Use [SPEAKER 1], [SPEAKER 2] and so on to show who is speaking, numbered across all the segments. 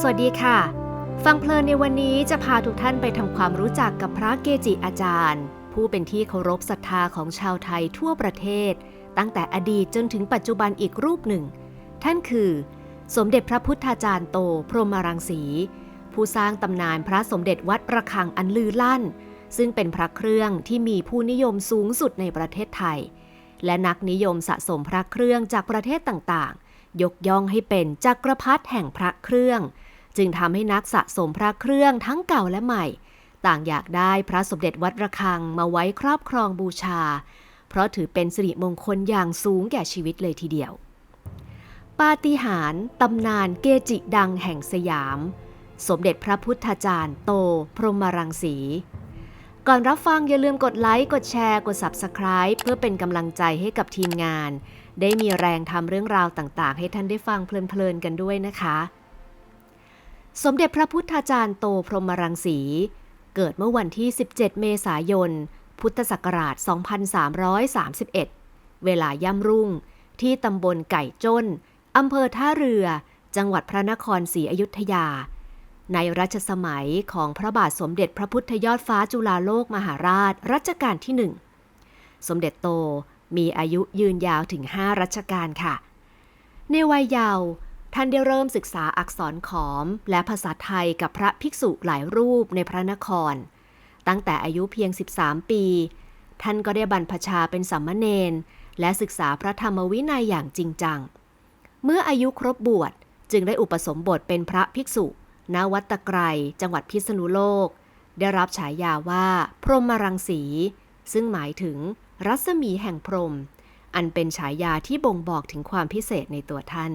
[SPEAKER 1] สวัสดีค่ะ ฟังเพลินในวันนี้จะพาทุกท่านไปทำความรู้จักกับพระเกจิอาจารย์ ผู้เป็นที่เคารพศรัทธาของชาวไทยทั่วประเทศ ตั้งแต่อดีตจนถึงปัจจุบันอีกรูปหนึ่ง ท่านคือ สมเด็จพระพุทธาจารย์โต พรหมรังสี ผู้สร้างตำนานพระสมเด็จวัดระฆังอันลือลั่น ซึ่งเป็นพระเครื่องที่มีผู้นิยมสูงสุดในประเทศไทย และนักนิยมสะสมพระเครื่องจากประเทศต่างๆ ยกย่องให้เป็นจักรพรรดิแห่งพระเครื่อง จึงทำให้นักสะสมพระเครื่องทั้งเก่าและใหม่ ต่างอยากได้พระสมเด็จวัดระฆังมาไว้ครอบครองบูชา เพราะถือเป็นสิริมงคลอย่างสูงแก่ชีวิตเลยทีเดียว ปาฏิหาริย์ตำนานเกจิดังแห่งสยาม สมเด็จพระพุทธาจารย์โต พรหมรังสี ก่อนรับฟังอย่าลืมกดไลค์ กดแชร์ กด Subscribe เพื่อเป็นกำลังใจให้กับทีมงาน ได้มีแรงทำเรื่องราวต่างๆ ให้ท่านได้ฟังเพลินๆกันด้วยนะคะ สมเด็จพระพุทธาจารย์โตพรหมรังสี เกิดเมื่อวันที่ 17 เมษายน พุทธศักราช 2331 เวลาย่ำรุ่ง ที่ตำบลไก่จ้น อำเภอท่าเรือ จังหวัดพระนครศรีอยุธยา ในรัชสมัยของพระบาทสมเด็จพระพุทธยอดฟ้าจุฬาโลกมหาราช รัชกาลที่หนึ่ง สมเด็จโตมีอายุยืนยาวถึง 5 รัชกาลค่ะ ในวัยเยาว์ ท่านได้เริ่มศึกษาอักษรขอม และภาษาไทยกับพระภิกษุหลายรูปในพระนคร ตั้งแต่อายุเพียง 13 ปี ท่านก็ได้บรรพชาเป็นสัมมเนนและศึกษาพระธรรมวินัยอย่างจริงจัง เมื่ออายุครบบวชจึงได้อุปสมบทเป็นพระภิกษุ ณ วัดตะไกรจังหวัดพิษณุโลก ได้รับฉายาว่า พรหมรังสี ซึ่งหมายถึงรัศมีแห่งพรหม อันเป็นฉายาที่บ่งบอกถึงความพิเศษในตัวท่าน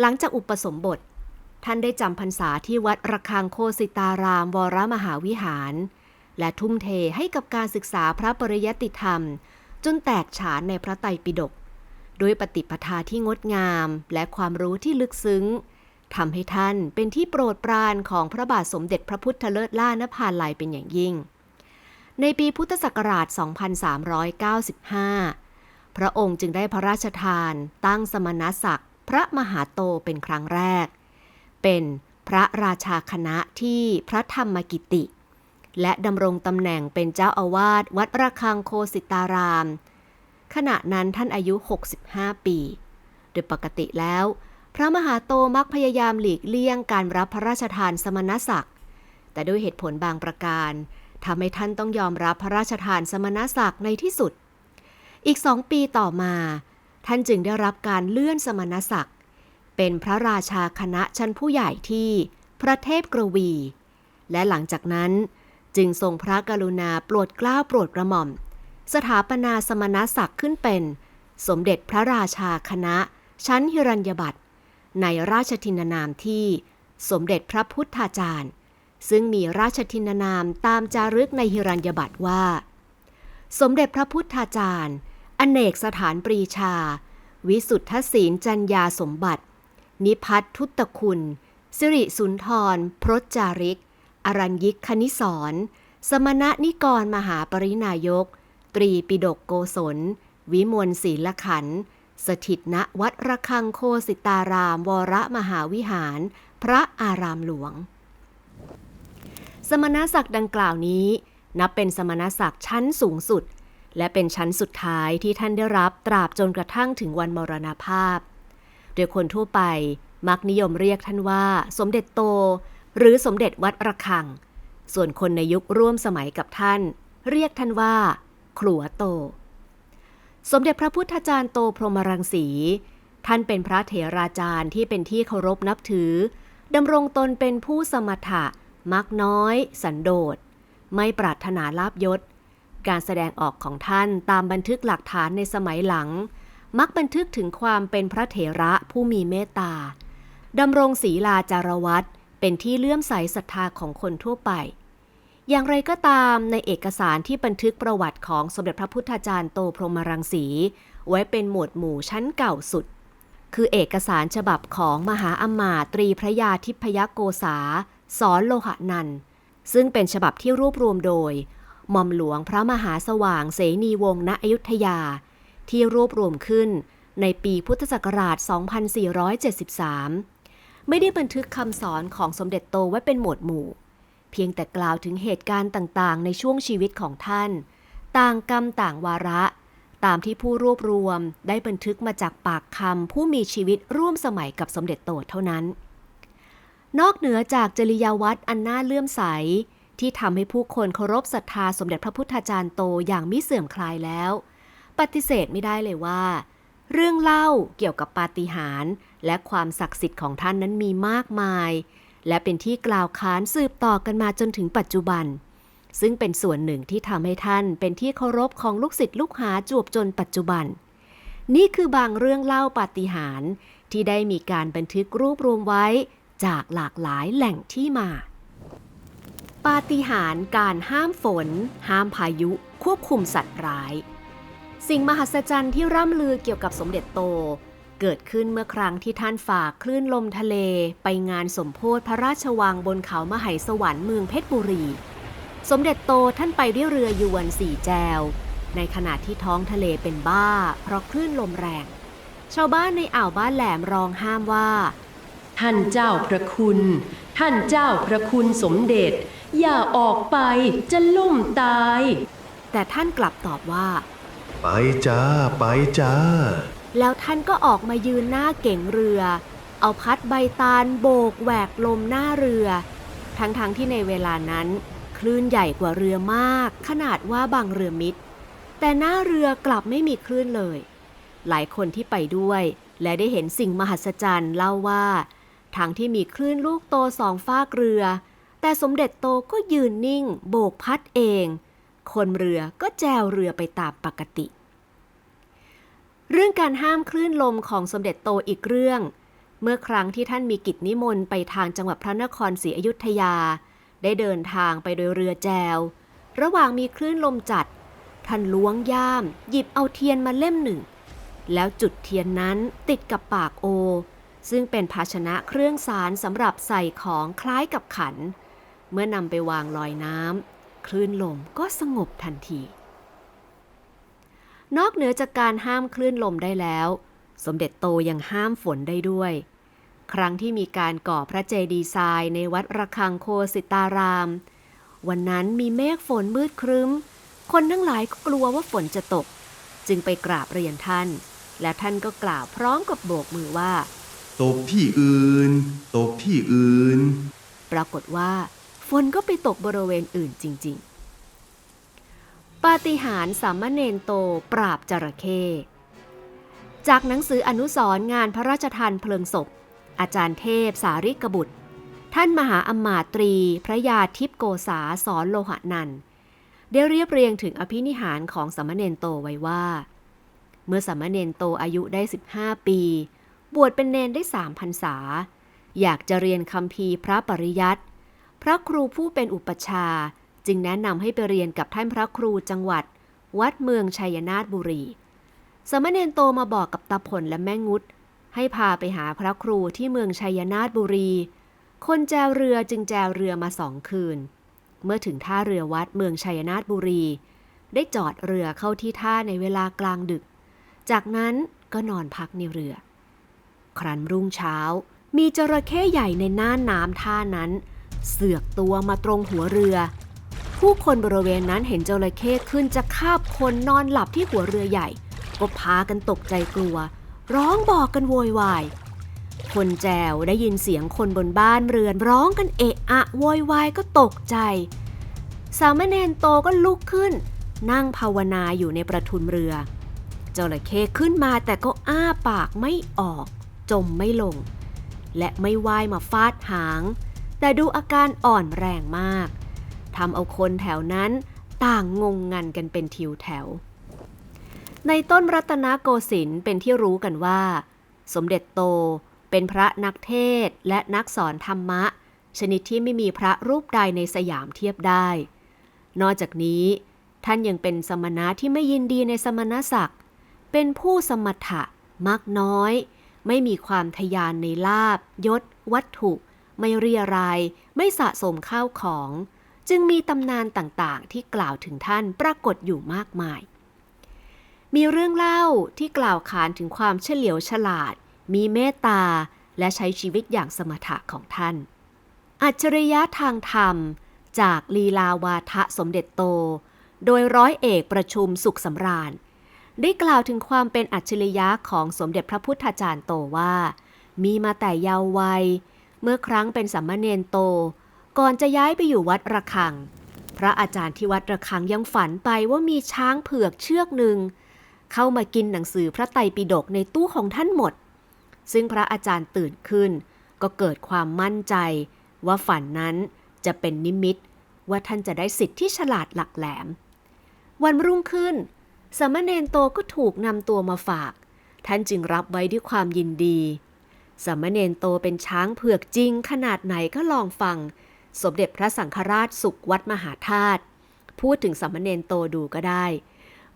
[SPEAKER 1] หลังจากอุปสมบท ท่านได้จำพรรษาที่วัดระฆังโคสิตารามวรมหาวิหาร และทุ่มเทให้กับการศึกษาพระปริยติธรรม จนแตกฉานในพระไตรปิฎกด้วยปฏิปทาที่งดงามและความรู้ที่ลึกซึ้งทำให้ท่านเป็นที่โปรดปรานของพระบาทสมเด็จพระพุทธเลิศล่านภาลัยเป็นอย่างยิ่ง ในปีพุทธศักราช 2395 พระองค์จึงได้พระราชทานตั้งสมณศักดิ์ พระมหาโตเป็นครั้งแรก เป็นพระราชาคณะที่พระธรรมกิติ และดำรงตำแหน่งเป็นเจ้าอาวาสวัดระฆังโคสิตาราม ขณะนั้นท่านอายุ 65 ปี โดยปกติแล้ว พระมหาโตมักพยายามหลีกเลี่ยงการรับพระราชทานสมณศักดิ์ แต่ด้วยเหตุผลบางประการทำให้ท่านต้องยอมรับพระราชทานสมณศักดิ์ในที่สุด อีกสองปีต่อมา ท่านจึงได้รับการเลื่อนสมณศักดิ์ เป็นพระราชาคณะชั้นผู้ใหญ่ที่พระเทพกรวี และหลังจากนั้นจึงทรงพระกรุณาโปรดเกล้าโปรดกระหม่อม สถาปนาสมณศักดิ์ขึ้นเป็น สมเด็จพระราชาคณะ ชั้นฮิรัญยบัตรในราชทินนามที่สมเด็จพระพุทธาจารย์ ซึ่งมีราชทินนามตามจารึกในฮิรัญยบัตรว่า สมเด็จพระพุทธาจารย์ อเนกสถานปรีชา วิสุทธศีลจัญญาสมบัติ นิพัททุตคุณ สิริสุนทร พรจจาริก อรัญยิกคณิสรสมณะนิกรมหาปรินายก ตรีปิดกโกศล วิมลศีลขัน สถิตณวัดระฆังโคสิตาราม วรมหาวิหาร พระอารามหลวง สมณศักดิ์ดังกล่าวนี้ นับเป็นสมณศักดิ์ชั้นสูงสุด และเป็นชั้นสุดท้ายที่ท่านได้รับตราบจนกระทั่งถึงวันมรณภาพ โดยคนทั่วไปมักนิยมเรียกท่านว่า สมเด็จโต หรือสมเด็จวัดระฆัง ส่วนคนในยุคร่วมสมัยกับท่าน เรียกท่านว่า ขลัวโต สมเด็จพระพุทธาจารย์โตพรหมรังสี ท่านเป็นพระเถราจารย์ที่เป็นที่เคารพนับถือดำรงตนเป็นผู้สมถะ มักน้อย สันโดษ ไม่ปรารถนาลาบยศ การแสดงออกของท่านตามบันทึกหลักฐานในสมัยหลัง มักบันทึกถึงความเป็นพระเถระผู้มีเมตตาดำรงศีลาจารวัตเป็นที่เลื่อมใสศรัทธาของคนทั่วไป อย่างไรก็ตามในเอกสารที่บันทึกประวัติของสมเด็จพระพุทธาจารย์โตพรหมรังสี ไว้เป็นหมวดหมู่ชั้นเก่าสุด คือเอกสารฉบับของมหาอมาตรีพระยาทิพยโกษา สอนโลหะนันซึ่งเป็นฉบับที่รวบรวมโดย หม่อมหลวงพระมหาสว่างเสนีวงศ์ณอยุธยา ที่รวบรวมขึ้นในปีพุทธศักราช 2473 ไม่ได้บันทึกคำสอนของสมเด็จโตไว้เป็นหมวดหมู่ เพียงแต่กล่าวถึงเหตุการณ์ต่างๆ ในช่วงชีวิตของท่าน ต่างกรรมต่างวาระ ตามที่ผู้รวบรวมได้บันทึกมาจากปากคำผู้มีชีวิตร่วมสมัยกับสมเด็จโตเท่านั้น นอกเหนือจากจริยวัตรอันน่าเลื่อมใส ที่ทำให้ผู้คนเคารพศรัทธาสมเด็จพระพุทธาจารย์โตอย่างมิเสื่อมคลายแล้ว ปฏิเสธไม่ได้เลยว่า เรื่องเล่าเกี่ยวกับปาฏิหาริย์และความศักดิ์สิทธิ์ของท่านนั้นมีมากมาย และเป็นที่กล่าวขานสืบต่อกันมาจนถึงปัจจุบัน ซึ่งเป็นส่วนหนึ่งที่ทำให้ท่านเป็นที่เคารพของลูกศิษย์ลูกหาจวบจนปัจจุบัน นี่คือบางเรื่องเล่าปาฏิหาริย์ที่ได้มีการบันทึกรวบรวมไว้จากหลากหลายแหล่งที่มา ปาฏิหาริย์การห้ามฝน ห้ามพายุ ควบคุมสัตว์ร้าย สิ่งมหัศจรรย์ที่ร่ำลือเกี่ยวกับสมเด็จโต เกิดขึ้นเมื่อครั้งที่ท่านฝากคลื่นลมทะเลไปงานสมโพธิพระราชวังบนเขามหายสวรรค์เมืองเพชรบุรี สมเด็จโตท่านไปด้วยเรือยวนสี่แจว ในขณะที่ท้องทะเลเป็นบ้า เพราะคลื่นลมแรง ชาวบ้านในอ่าวบ้านแหลมร้องห้ามว่า
[SPEAKER 2] ท่านเจ้าพระคุณ ท่านเจ้าพระคุณสมเด็จ อย่าออกไปจะล่มตาย
[SPEAKER 1] แต่ท่านกลับตอบว่า
[SPEAKER 3] ไปจ้า ไปจ้า
[SPEAKER 1] แล้วท่านก็ออกมายืนหน้าเก่งเรือ เอาพัดใบตาลโบกแหวกลมหน้าเรือ ทั้งๆทที่ในเวลานั้น คลื่นใหญ่กว่าเรือมาก ขนาดว่าบางเรือมิด แต่หน้าเรือกลับไม่มีคลื่นเลย หลายคนที่ไปด้วย และได้เห็นสิ่งมหัศจรรย์เล่าว่าทั้งที่มีคลื่นลูกโตสองฟากเรือ แต่สมเด็จโตก็ยืนนิ่ง โบกพัดเอง คนเรือก็แจวเรือไปตามปกติ เรื่องการห้ามคลื่นลมของสมเด็จโตอีกเรื่อง เมื่อครั้งที่ท่านมีกิจนิมนต์ไปทางจังหวัดพระนครศรีอยุธยา ได้เดินทางไปโดยเรือแจว ระหว่างมีคลื่นลมจัด ท่านล้วงย่าม หยิบเอาเทียนมาเล่มหนึ่ง แล้วจุดเทียนนั้นติดกับปากโอซึ่งเป็นภาชนะเครื่องสารสำหรับใส่ของคล้ายกับขัน เมื่อนำไปวางลอยน้ำคลื่นลมก็สงบทันที นอกเหนือจากการห้ามคลื่นลมได้แล้ว สมเด็จโตยังห้ามฝนได้ด้วย ครั้งที่มีการก่อพระเจดีย์ทรายในวัดระฆังโคสิตาราม วันนั้นมีเมฆฝนมืดครึ้ม คนทั้งหลายก็กลัวว่าฝนจะตก จึงไปกราบเรียนท่าน และท่านก็กล่าวพร้อมกับโบกมือว่า
[SPEAKER 3] ตกที่อื่น ตกที่อื่น
[SPEAKER 1] ปรากฏว่า ฝนก็ไปตกบริเวณอื่นจริง ๆ ปาฏิหาริย์สามเณรโตปราบจระเข้จากหนังสืออนุสรงานพระราชทานเพลิงศพ อาจารย์เทพสาริกบุตร ท่านมหาอมาตรี พระยาทิพโกษาสอนโลหะนันได้เรียบเรียงถึงอภินิหารของสามเณรโตไว้ว่า เมื่อสามเณรโตอายุได้ 15 ปี บวชเป็นเนนได้สามพรรษา อยากจะเรียนคำพีพระปริยัติ พระครูผู้เป็นอุปชาจึงแนะนำให้ไปเรียนกับท่านพระครูจังหวัด วัดเมืองชัยนาทบุรีสามเณรโตมาบอกกับตาผลและแม่งุด ให้พาไปหาพระครูที่เมืองชัยนาทบุรี คนแจวเรือจึงแจวเรือมาสองคืน เมื่อถึงท่าเรือวัดเมืองชัยนาทบุรี ได้จอดเรือเข้าที่ท่าในเวลากลางดึก จากนั้นก็นอนพักในเรือ ครั้นรุ่งเช้า มีจระเข้ใหญ่ในน่านน้ำท่านั้น เสือกตัวมาตรงหัวเรือ ผู้คนบริเวณนั้นเห็นจระเข้ขึ้นจะคาบคนนอนหลับที่หัวเรือใหญ่ ก็พากันตกใจกลัว ร้องบอกกันโวยวาย คนแจวได้ยินเสียงคนบนบ้านเรือนร้องกันเอะอะโวยวายก็ตกใจ สามเณรโตก็ลุกขึ้น นั่งภาวนาอยู่ในประทุนเรือจระเข้ขึ้นมาแต่ก็อ้าปากไม่ออก จมไม่ลง และไม่ว่ายมาฟาดหาง แต่ดูอาการอ่อนแรงมากทำเอาคนแถวนั้นต่างงงงันกันเป็นทิวแถว ในต้นรัตนโกสินทร์เป็นที่รู้กันว่า สมเด็จโตเป็นพระนักเทศและนักสอนธรรมะ ชนิดที่ไม่มีพระรูปใดในสยามเทียบได้ นอกจากนี้ ท่านยังเป็นสมณะที่ไม่ยินดีในสมณศักดิ์เป็นผู้สมถะมักน้อย ไม่มีความทยานในลาบยศ วัตถุ ไม่เรียราย ไม่สะสมข้าวของ จึงมีตำนานต่างๆ ที่กล่าวถึงท่านปรากฏอยู่มากมาย มีเรื่องเล่าที่กล่าวขานถึงความเฉลียวฉลาด มีเมตตา และใช้ชีวิตอย่างสมถะของท่าน อัจฉริยะทางธรรม จากลีลาวาทะสมเด็จโต โดยร้อยเอกประชุมสุขสำราญ ได้กล่าวถึงความเป็นอัจฉริยะของสมเด็จพระพุทธาจารย์โตว่า มีมาแต่เยาว์วัย เมื่อครั้งเป็นสัมมาเนนโต ก่อนจะย้ายไปอยู่วัดระฆัง พระอาจารย์ที่วัดระฆังยังฝันไปว่ามีช้างเผือกเชือกหนึ่ง เข้ามากินหนังสือพระไตรปิฎกในตู้ของท่านหมด ซึ่งพระอาจารย์ตื่นขึ้น ก็เกิดความมั่นใจ ว่าฝันนั้นจะเป็นนิมิต ว่าท่านจะได้สิทธิ์ที่ฉลาดหลักแหลม วันรุ่งขึ้นสามเณรโตก็ถูกนำตัวมาฝาก ท่านจึงรับไว้ด้วยความยินดี สามเณรโตเป็นช้างเผือกจริงขนาดไหนก็ลองฟัง สมเด็จพระสังฆราชสุขวัดมหาธาตุพูดถึงสามเณรโตดูก็ได้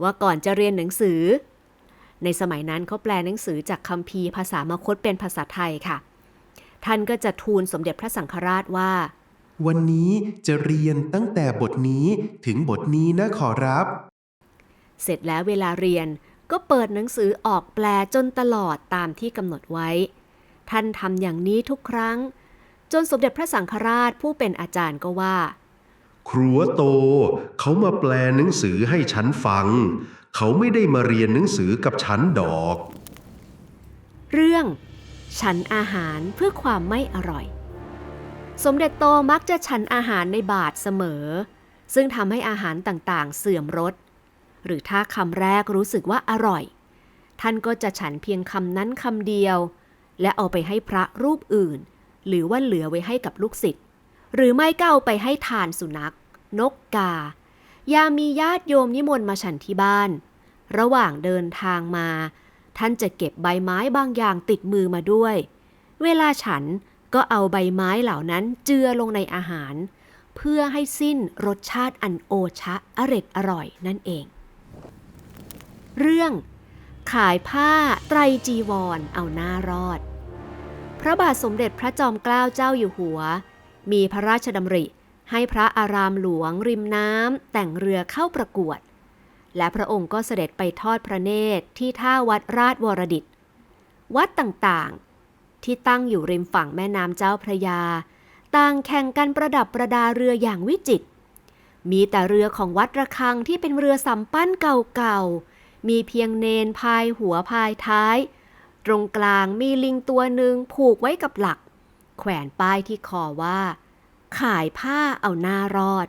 [SPEAKER 1] ว่าก่อนจะเรียนหนังสือ ในสมัยนั้นเขาแปลหนังสือจากคัมภีร์ภาษามคตเป็นภาษาไทยค่ะ ท่านก็จะทูลสมเด็จพระสังฆราชว่า
[SPEAKER 3] วันนี้จะเรียนตั้งแต่บทนี้ถึงบทนี้นะขอรับ
[SPEAKER 1] เสร็จแล้วเวลาเรียนก็เปิดหนังสือออกแปลจนตลอดตามที่กำหนดไว้ ท่านทำอย่างนี้ทุกครั้ง จนสมเด็จพระสังฆราชผู้เป็นอาจารย์ก็ว่า
[SPEAKER 4] ครัวโต เขามาแปลหนังสือให้ฉันฟัง เขาไม่ได้มาเรียนหนังสือกับฉันดอก
[SPEAKER 1] เรื่องฉันอาหารเพื่อความไม่อร่อย สมเด็จโตมักจะฉันอาหารในบาทเสมอ ซึ่งทำให้อาหารต่างๆ เสื่อมรส หรือถ้าคำแรกรู้สึกว่าอร่อย ท่านก็จะฉันเพียงคำนั้นคำเดียว และเอาไปให้พระรูปอื่น หรือว่าเหลือไว้ให้กับลูกศิษย์หรือไม่ก็เอาไปให้ทานสุนัข นกกา ยามมีญาติโยมนิมนต์มาฉันที่บ้าน ระหว่างเดินทางมา ท่านจะเก็บใบไม้บางอย่างติดมือมาด้วย เวลาฉันก็เอาใบไม้เหล่านั้นเจือลงในอาหาร เพื่อให้สิ้นรสชาติอันโอชะอร็ดอร่อยนั่นเอง เรื่อง ขายผ้าไตรจีวรเอาหน้ารอด พระบาทสมเด็จพระจอมเกล้าเจ้าอยู่หัว มีพระราชดำริ ให้พระอารามหลวงริมน้ำแต่งเรือเข้าประกวด และพระองค์ก็เสด็จไปทอดพระเนตรที่ท่าวัดราชวรดิต วัดต่างๆ ที่ตั้งอยู่ริมฝั่งแม่น้ำเจ้าพระยา ต่างแข่งกันประดับประดาเรืออย่างวิจิตรมีแต่เรือของวัดระฆังที่เป็นเรือสำปั้นเก่าๆ มีเพียงเนนพายหัวพายท้าย ตรงกลางมีลิงตัวหนึ่งผูกไว้กับหลัก แขวนป้ายที่คอว่า ขายผ้าเอาหน้ารอด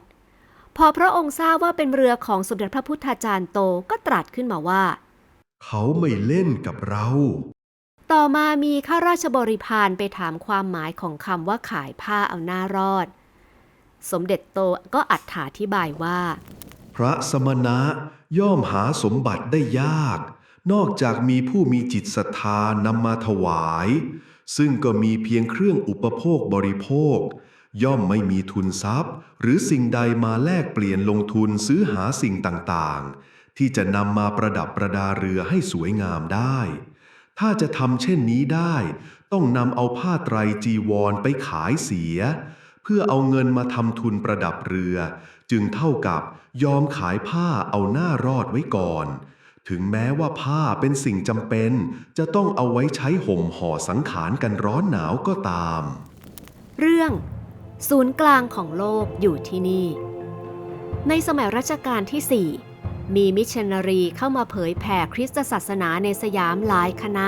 [SPEAKER 1] พอพระองค์ทราบว่าเป็นเรือของสมเด็จพระพุทธาจารย์โตก็ตรัสขึ้นมาว่า
[SPEAKER 4] เขาไม่เล่นกับเรา
[SPEAKER 1] ต่อมามีข้าราชบริพารไปถามความหมายของคำว่าขายผ้าเอาหน้ารอด สมเด็จโตก็อัถาธิบายว่า
[SPEAKER 4] พระสมณะย่อมหาสมบัติได้ยาก นอกจากมีผู้มีจิตศรัทธานำมาถวาย ซึ่งก็มีเพียงเครื่องอุปโภคบริโภค ย่อมไม่มีทุนทรัพย์ หรือสิ่งใดมาแลกเปลี่ยนลงทุนซื้อหาสิ่งต่างๆ ที่จะนำมาประดับประดาเรือให้สวยงามได้ ถ้าจะทำเช่นนี้ได้ ต้องนำเอาผ้าไตรจีวรไปขายเสีย เพื่อเอาเงินมาทำทุนประดับเรือ จึงเท่ากับยอมขายผ้าเอาหน้ารอดไว้ก่อน ถึงแม้ว่าผ้าเป็นสิ่งจำเป็น จะต้องเอาไว้ใช้ห่มห่อสังขารกันร้อนหนาวก็ตาม
[SPEAKER 1] เรื่อง ศูนย์กลางของโลกอยู่ที่นี่ ในสมัยรัชกาลที่ 4 มีมิชชันนารีเข้ามาเผยแผ่คริสตศาสนาในสยามหลายคณะ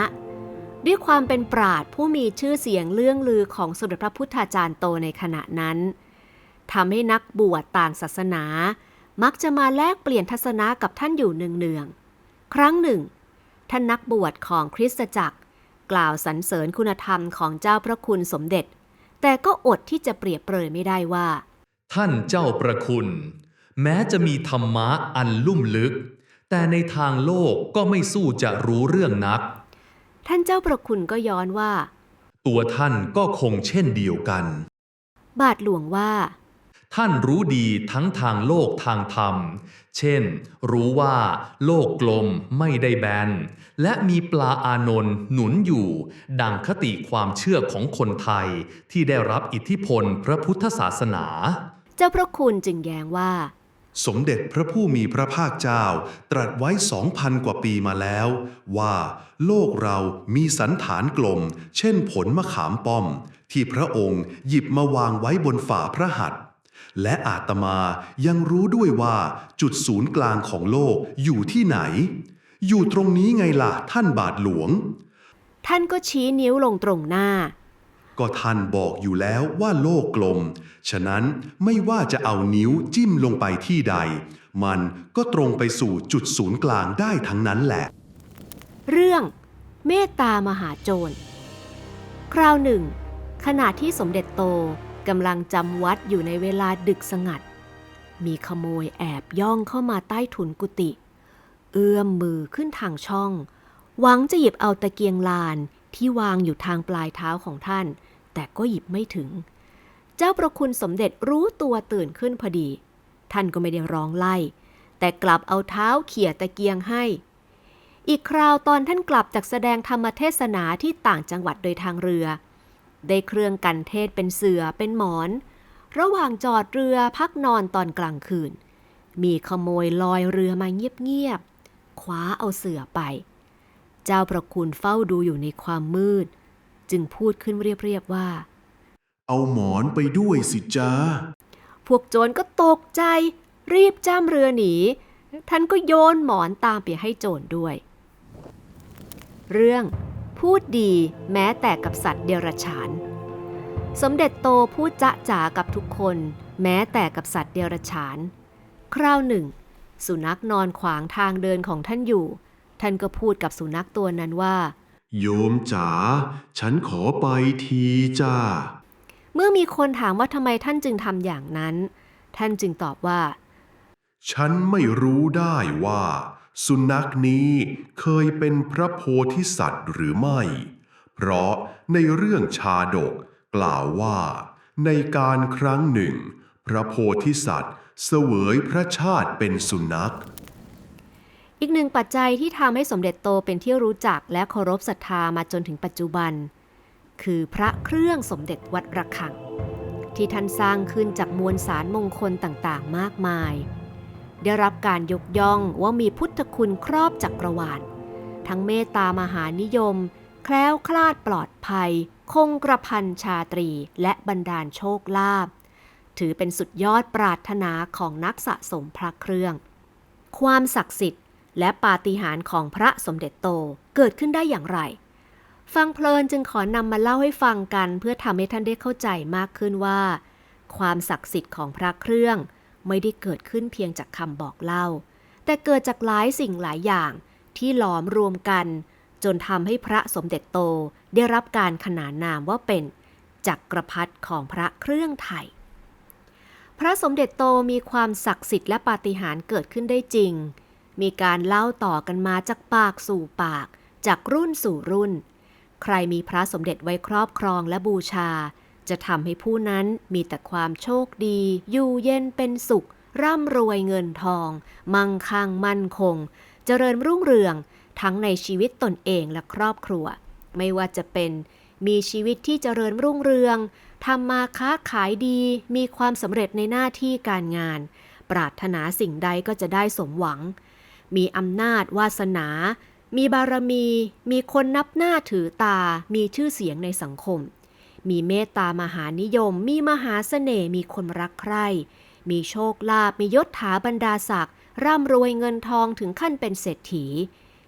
[SPEAKER 1] ด้วยความเป็นปราดผู้มีชื่อเสียงเรื่องลือของสมเด็จพระพุทธาจารย์โตในขณะนั้น ทำให้นักบวชต่างศาสนา มักจะมาแลกเปลี่ยนทัศนะกับท่านอยู่เนืองๆ ครั้งหนึ่ง ท่านนักบวชของคริสตจักร กล่าวสรรเสริญคุณธรรมของเจ้าพระคุณสมเด็จ แต่ก็อดที่จะเปรียบเปรยไม่ได้ว่า
[SPEAKER 5] ท่านเจ้าประคุณ แม้จะมีธรรมะอันลุ่มลึก แต่ในทางโลกก็ไม่สู้จะรู้เรื่องนัก
[SPEAKER 1] ท่านเจ้าประคุณก็ย้อนว่า
[SPEAKER 5] ตัวท่านก็คงเช่นเดียวกัน
[SPEAKER 1] บาทหลวงว่า
[SPEAKER 5] ท่านรู้ดีทั้งทางโลกทางธรรม เช่น รู้ว่าโลกกลมไม่ได้แบน และมีปลาอานนท์หนุนอยู่ ดังคติความเชื่อของคนไทยที่ได้รับอิทธิพลพระพุทธศาสนา
[SPEAKER 1] เจ้าพระคุณจึงแย้งว่า
[SPEAKER 4] สมเด็จพระผู้มีพระภาคเจ้า ตรัสไว้สองพันกว่าปีมาแล้ว ว่า โลกเรามีสันฐานกลม เช่นผลมะขามป้อม ที่พระองค์หยิบมาวางไว้บนฝ่าพระหัตถ์ และอาตมายังรู้ด้วยว่าจุดศูนย์กลางของโลกอยู่ที่ไหน อยู่ตรงนี้ไงล่ะท่านบาทหลวง
[SPEAKER 1] ท่านก็ชี้นิ้วลงตรงหน้า
[SPEAKER 4] ก็ท่านบอกอยู่แล้วว่าโลกกลม ฉะนั้นไม่ว่าจะเอานิ้วจิ้มลงไปที่ใด มันก็ตรงไปสู่จุดศูนย์กลางได้ทั้งนั้นแหละ
[SPEAKER 1] เรื่องเมตตามหาโจร คราวหนึ่ง ขณะที่สมเด็จโต กำลังจำวัดอยู่ในเวลาดึกสงัด มีขโมยแอบย่องเข้ามาใต้ถุนกุฏิเอื้อมมือขึ้นทางช่อง หวังจะหยิบเอาตะเกียงลานที่วางอยู่ทางปลายเท้าของท่าน แต่ก็หยิบไม่ถึง เจ้าประคุณสมเด็จรู้ตัวตื่นขึ้นพอดี ท่านก็ไม่ได้ร้องไล่ แต่กลับเอาเท้าเขี่ยตะเกียงให้ อีกคราวตอนท่านกลับจากแสดงธรรมเทศนาที่ต่างจังหวัดโดยทางเรือ ได้เครื่องกันเทศเป็นเสือเป็นหมอน ระหว่างจอดเรือพักนอนตอนกลางคืน มีขโมยลอยเรือมาเงียบๆคว้าเอาเสือไป เจ้าประคุณเฝ้าดูอยู่ในความมืด จึงพูดขึ้นเรียบๆว่า
[SPEAKER 4] เอาหมอนไปด้วยสิจ้า
[SPEAKER 1] พวกโจรก็ตกใจ รีบจ้ำเรือหนี ท่านก็โยนหมอนตามไปให้โจรด้วย เรื่อง พูดดีแม้แต่กับสัตว์เดรัจฉาน สมเด็จโตพูดจะจ๋ากับทุกคน แม้แต่กับสัตว์เดรัจฉาน คราวหนึ่ง สุนัขนอนขวางทางเดินของท่านอยู่ ท่านก็พูดกับสุนัขตัวนั้นว่า
[SPEAKER 4] โยมจ๋าฉันขอไปทีจ้า
[SPEAKER 1] เมื่อมีคนถามว่าทำไมท่านจึงทำอย่างนั้น ท่านจึงตอบว่า
[SPEAKER 4] ฉันไม่รู้ได้ว่า สุนัขนี้เคยเป็นพระโพธิสัตว์หรือไม่ เพราะในเรื่องชาดกกล่าวว่า ในการครั้งหนึ่ง พระโพธิสัตว์เสวยพระชาติเป็นสุนัข
[SPEAKER 1] อีกหนึ่งปัจจัยที่ทำให้สมเด็จโตเป็นที่รู้จักและเคารพศรัทธามาจนถึงปัจจุบัน คือพระเครื่องสมเด็จวัดระฆัง ที่ท่านสร้างขึ้นจากมวลสารมงคลต่างๆ มากมาย ได้รับการยกย่องว่ามีพุทธคุณครอบจักรวาล ทั้งเมตตามหานิยม แคล้วคลาดปลอดภัย คงกระพันชาตรีและบรรดาลโชคลาภถือเป็นสุดยอดปรารถนาของนักสะสมพระเครื่อง ความศักดิ์สิทธิ์ และปาฏิหาริย์ของพระสมเด็จโตเกิดขึ้นได้อย่างไร ฟังเพลินจึงขอนำมาเล่าให้ฟังกัน เพื่อทำให้ท่านได้เข้าใจมากขึ้นว่า ความศักดิ์สิทธิ์ของพระเครื่อง ไม่ได้เกิดขึ้นเพียงจากคำบอกเล่า แต่เกิดจากหลายสิ่งหลายอย่างที่หลอมรวมกัน จนทำให้พระสมเด็จโตได้รับการขนานนามว่าเป็นจักรพรรดิของพระเครื่องไทย พระสมเด็จโตมีความศักดิ์สิทธิ์และปาฏิหาริย์เกิดขึ้นได้จริง มีการเล่าต่อกันมาจากปากสู่ปาก จากรุ่นสู่รุ่น ใครมีพระสมเด็จไว้ครอบครองและบูชา จะทำให้ผู้นั้นมีแต่ความโชคดี อยู่เย็นเป็นสุข ร่ำรวยเงินทอง มั่งคั่งมั่นคง เจริญรุ่งเรืองทั้งในชีวิตตนเองและครอบครัว ไม่ว่าจะเป็น มีชีวิตที่เจริญรุ่งเรืองทำมาค้าขายดี มีความสำเร็จในหน้าที่การงาน ปรารถนาสิ่งใดก็จะได้สมหวัง มีอำนาจวาสนา มีบารมี มีคนนับหน้าถือตา มีชื่อเสียงในสังคม มีเมตตามหานิยม มีมหาเสน่ห์มีคนรักใคร่มีโชคลาภมียศถาบรรดาศักดิ์ร่ำรวยเงินทองถึงขั้นเป็นเศรษฐี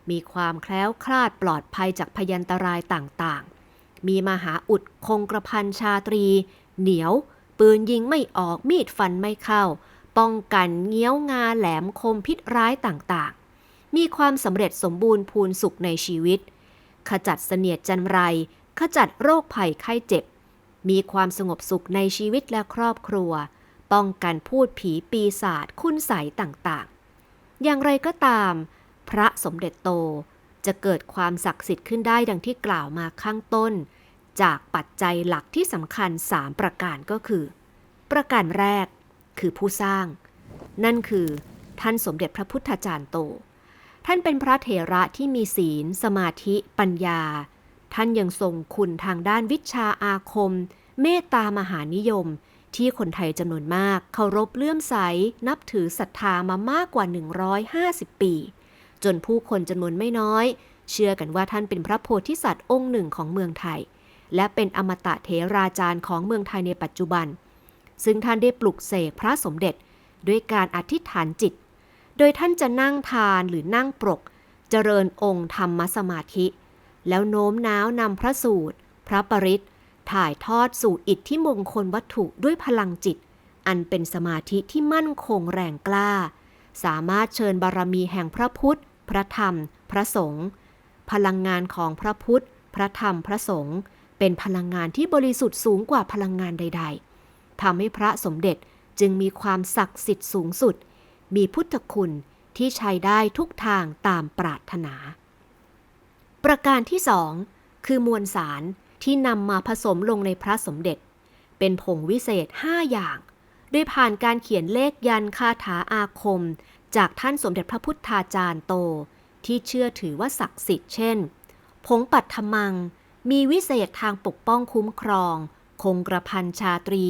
[SPEAKER 1] มีความแคล้วคลาดปลอดภัยจากพยันตรายต่างๆ มีมหาอุดคงกระพันชาตรี เหนียว ปืนยิงไม่ออกมีดฟันไม่เข้า ป้องกันเงี้ยวงาแหลมคมพิษร้ายต่างๆ มีความสำเร็จสมบูรณ์พูนสุขในชีวิต ขจัดเสนียดจันไร ขจัดโรคภัยไข้เจ็บ มีความสงบสุขในชีวิตและครอบครัว ป้องกันพูดผีปีศาจคุณใสยต่างๆ อย่างไรก็ตาม พระสมเด็จโตจะเกิดความศักดิ์สิทธิ์ขึ้นได้ดังที่กล่าวมาข้างต้น จากปัจจัยหลักที่สำคัญ 3 ประการก็คือ ประการแรกคือผู้สร้าง นั่นคือ ท่านสมเด็จพระพุทธจารย์โต ท่านเป็นพระเถระที่มีศีล สมาธิ ปัญญา ท่านยังทรงคุณทางด้านวิชาอาคม เมตตามหานิยม ที่คนไทยจำนวนมากเคารพเลื่อมใส นับถือศรัทธามามากกว่า 150 ปี จนผู้คนจำนวนไม่น้อย เชื่อกันว่าท่านเป็นพระโพธิสัตว์องค์หนึ่งของเมืองไทย และเป็นอมตะเถราจารย์ของเมืองไทยในปัจจุบัน ซึ่งท่านได้ปลุกเสกพระสมเด็จ ด้วยการอธิษฐานจิต โดยท่านจะนั่งทานหรือนั่งปรก เจริญองค์ธรรมสมาธิ แล้วโน้มน้าวนำพระสูตร พระปริตถ่ายทอดสู่อิทธิมงคลวัตถุด้วยพลังจิต อันเป็นสมาธิที่มั่นคงแรงกล้า สามารถเชิญบารมีแห่งพระพุทธ พระธรรม พระสงฆ์พลังงานของพระพุทธ พระธรรมพระสงฆ์เป็นพลังงานที่บริสุทธิ์สูงกว่าพลังงานใด ๆทำให้พระสมเด็จจึงมีความศักดิ์สิทธิ์สูงสุด มีพุทธคุณที่ใช้ได้ทุกทางตามปรารถนา ประการที่สองคือมวลสารที่นำมาผสมลงในพระสมเด็จ เป็นผงวิเศษ5อย่าง โดยผ่านการเขียนเลขยันคาถาอาคม จากท่านสมเด็จพระพุทธาจารย์โต ที่เชื่อถือว่าศักดิ์สิทธิ์เช่น ผงปัทมัง มีวิเศษทางปกป้องคุ้มครอง คงกระพันชาตรี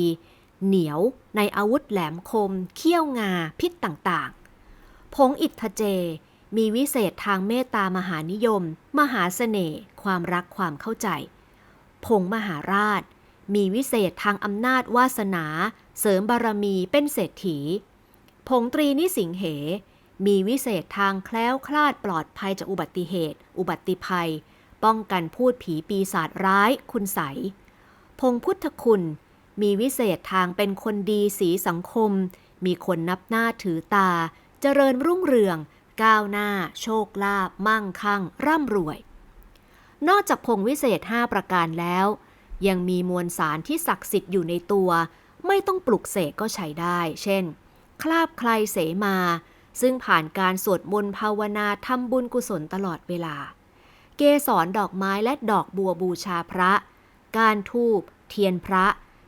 [SPEAKER 1] เหนียวในอาวุธแหลมคม เขี้ยวงาพิษต่างๆ ผงอิทธเจ มีวิเศษทางเมตตามหานิยม มหาเสน่ห์ ความรักความเข้าใจผงมหาราช มีวิเศษทางอำนาจวาสนา เสริมบารมีเป็นเศรษฐี ผงตรีนิสิงเห มีวิเศษทางแคล้วคลาดปลอดภัยจากอุบัติเหตุ อุบัติภัย ป้องกันพูดผีปีศาจร้ายคุณใส พงพุทธคุณ มีวิเศษทางเป็นคนดีสีสังคม มีคนนับหน้าถือตา เจริญรุ่งเรือง ก้าวหน้า โชคลาภมั่งคั่ง ร่ำรวย นอกจากพงวิเศษ 5 ประการแล้ว ยังมีมวลสารที่ศักดิ์สิทธิ์อยู่ในตัว ไม่ต้องปลุกเสกก็ใช้ได้ เช่น คลาบใครเสมา ซึ่งผ่านการสวดมนต์ภาวนาทำบุญกุศลตลอดเวลา เกสรดอกไม้และดอกบัวบูชาพระ การทูบเทียนพระ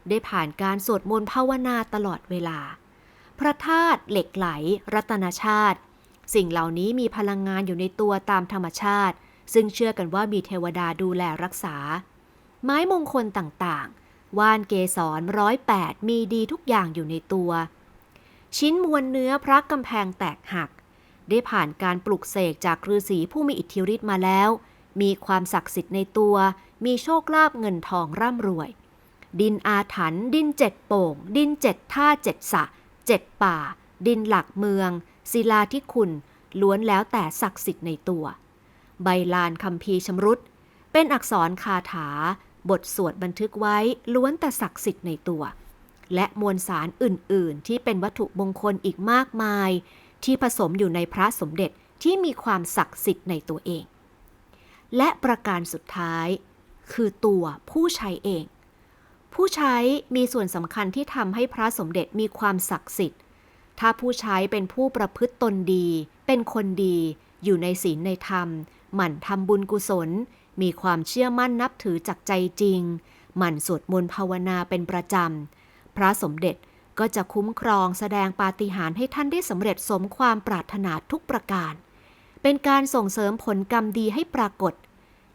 [SPEAKER 1] ได้ผ่านการสวดมนต์ภาวนาตลอดเวลาพระธาตุเหล็กไหล รัตนชาติ สิ่งเหล่านี้มีพลังงานอยู่ในตัวตามธรรมชาติ ซึ่งเชื่อกันว่ามีเทวดาดูแลรักษา ไม้มงคลต่างๆ ว่านเกสรร้อยแปดมีดีทุกอย่างอยู่ในตัว ชิ้นมวลเนื้อพระกำแพงแตกหัก ได้ผ่านการปลุกเสกจากฤาษีผู้มีอิทธิฤทธิ์มาแล้ว มีความศักดิ์สิทธิ์ในตัว มีโชคลาภเงินทองร่ำรวย ดินอาถรรพ์ดินเจ็ดโป่ง ดินเจ็ดท่าเจ็ดสะเจ็ดป่า ดินหลักเมือง ศิลาที่คุณล้วนแล้วแต่ศักดิ์สิทธิ์ในตัว ใบลานคำพีชำรุด เป็นอักษรคาถา บทสวดบันทึกไว้ล้วนแต่ศักดิ์สิทธิ์ในตัว และมวลสารอื่น ๆ ที่เป็นวัตถุมงคลอีกมากมาย ที่ผสมอยู่ในพระสมเด็จที่มีความศักดิ์สิทธิ์ในตัวเอง และประการสุดท้าย คือตัวผู้ใช้เอง ผู้ใช้มีส่วนสำคัญที่ทำให้พระสมเด็จมีความศักดิ์สิทธิ์ ถ้าผู้ใช้เป็นผู้ประพฤติตนดี เป็นคนดี อยู่ในศีลในธรรม หมั่นทำบุญกุศล มีความเชื่อมั่นนับถือจากใจจริง หมั่นสวดมนต์ภาวนาเป็นประจำ พระสมเด็จก็จะคุ้มครองแสดงปาฏิหาริย์ให้ท่านได้สำเร็จสมความปรารถนาทุกประการ เป็นการส่งเสริมผลกรรมดีให้ปรากฏ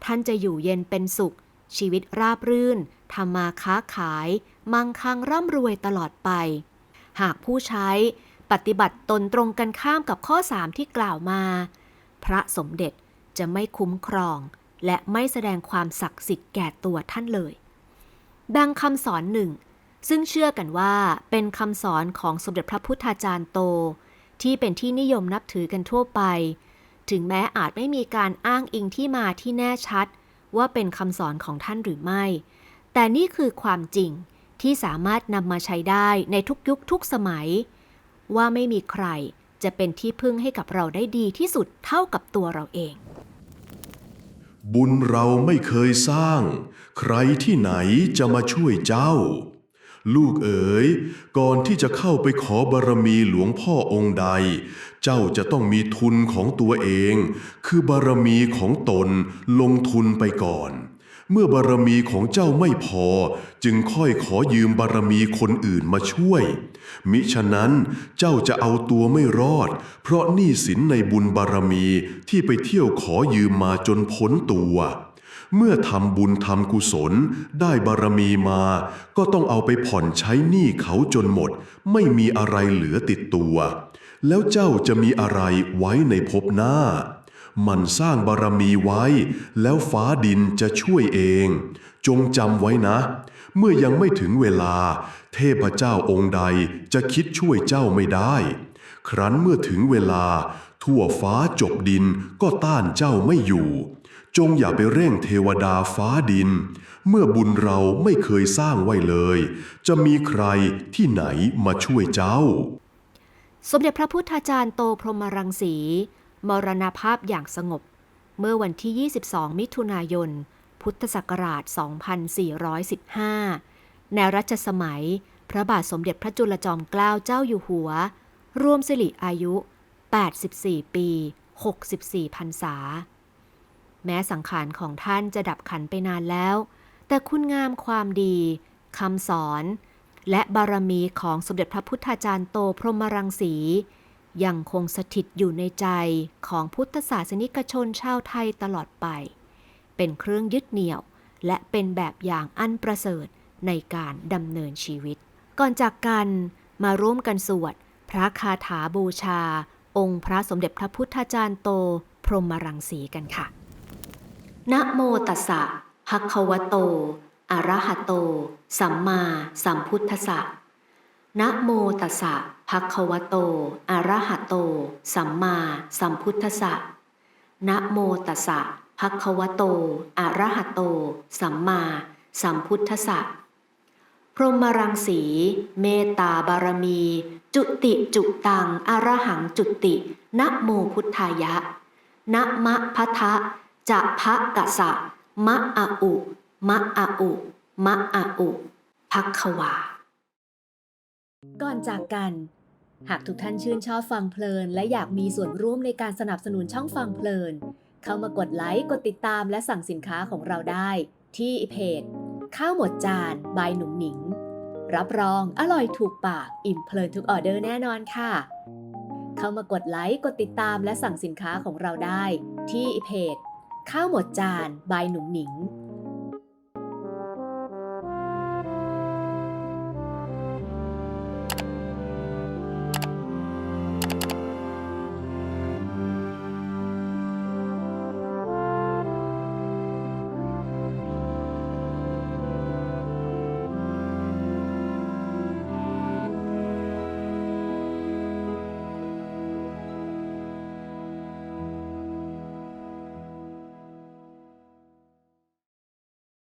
[SPEAKER 1] ท่านจะอยู่เย็นเป็นสุข ชีวิตราบรื่นทำมาค้าขาย มั่งคั่งร่ำรวยตลอดไป หากผู้ใช้ ปฏิบัติตนตรงกันข้ามกับข้อ 3 ที่กล่าวมา พระสมเด็จจะไม่คุ้มครอง และไม่แสดงความศักดิ์สิทธิ์แก่ตัวท่านเลย ดังคำสอนหนึ่ง ซึ่งเชื่อกันว่าเป็นคำสอนของสมเด็จพระพุทธาจารย์โต ที่เป็นที่นิยมนับถือกันทั่วไป ถึงแม้อาจไม่มีการอ้างอิงที่มาที่แน่ชัด ว่าเป็นคำสอนของท่านหรือไม่ แต่นี่คือความจริงที่สามารถนำมาใช้ได้ในทุกยุคทุกสมัย ว่าไม่มีใครจะเป็นที่พึ่งให้กับเราได้ดีที่สุดเท่ากับตัวเราเอง
[SPEAKER 4] บุญเราไม่เคยสร้าง ใครที่ไหนจะมาช่วยเจ้า ลูกเอ๋ย ก่อนที่จะเข้าไปขอบารมีหลวงพ่อองค์ใด เจ้าจะต้องมีทุนของตัวเอง คือบารมีของตนลงทุนไปก่อน เมื่อบารมีของเจ้าไม่พอ จึงค่อยขอยืมบารมีคนอื่นมาช่วย มิฉะนั้นเจ้าจะเอาตัวไม่รอด เพราะหนี้สินในบุญบารมีที่ไปเที่ยวขอยืมมาจนพ้นตัวเมื่อทำบุญทำกุศลได้บารมีมา ก็ต้องเอาไปผ่อนใช้หนี้เขาจนหมด ไม่มีอะไรเหลือติดตัว แล้วเจ้าจะมีอะไรไว้ในภพหน้า มันสร้างบารมีไว้ แล้วฟ้าดินจะช่วยเอง จงจำไว้นะ เมื่อยังไม่ถึงเวลา เทพเจ้าองค์ใดจะคิดช่วยเจ้าไม่ได้ ครั้นเมื่อถึงเวลา ทั่วฟ้าจบดินก็ต้านเจ้าไม่อยู่ จงอย่าไปเร่งเทวดาฟ้าดิน เมื่อบุญเราไม่เคยสร้างไว้เลย จะมีใครที่ไหนมาช่วยเจ้า
[SPEAKER 1] สมเด็จพระพุทธาจารย์โตพรหมรังสี มรณภาพอย่างสงบ เมื่อวันที่ 22 มิถุนายน พุทธศักราช 2415 ในรัชสมัย พระบาทสมเด็จพระจุลจอมเกล้าเจ้าอยู่หัว รวมสิริอายุ 84 ปี 64 พรรษา แม้สังขารของท่านจะดับขันไปนานแล้ว แต่คุณงามความดีคำสอน และบารมีของสมเด็จพระพุทธาจารย์โตพรหมรังสี ยังคงสถิตอยู่ในใจของพุทธศาสนิกชนชาวไทยตลอดไป เป็นเครื่องยึดเหนี่ยว และเป็นแบบอย่างอันประเสริฐในการดำเนินชีวิต ก่อนจากกันมาร่วมกันสวด พระคาถาบูชา องค์พระสมเด็จพระพุทธาจารย์โต พรหมรังสีกันค่ะ นะโมตัสสะภะคะวะโต อะระหะโต สัมมาสัมพุทธัสสะ นะโมตัสสะภะคะวะโต อะระหะโต สัมมาสัมพุทธัสสะนะโมตัสสะภะคะวะโต อะระหะโต สัมมาสัมพุทธัสสะพรหมรังสี เมตตาบารมี จุติจุตังอรหังจุตินะโมพุทธายะนะมะพะทะจะพะกะสะมะอะอุ มะอะอุ มะอะอุพักขวา ก่อนจากกัน หากทุกท่านชื่นชอบฟังเพลิน และอยากมีส่วนร่วมในการสนับสนุนช่องฟังเพลิน เข้ามากดไลค์ กดติดตามและสั่งสินค้าของเราได้ ที่เพจ ข้าวหมดจานบายหนุ่มหนิง รับรองอร่อยถูกปากอิ่มเพลินทุกออเดอร์แน่นอนค่ะ เข้ามากดไลค์ กดติดตามและสั่งสินค้าของเราได้ ที่เพจ ข้าวหมดจานบายหนุ่มหนิง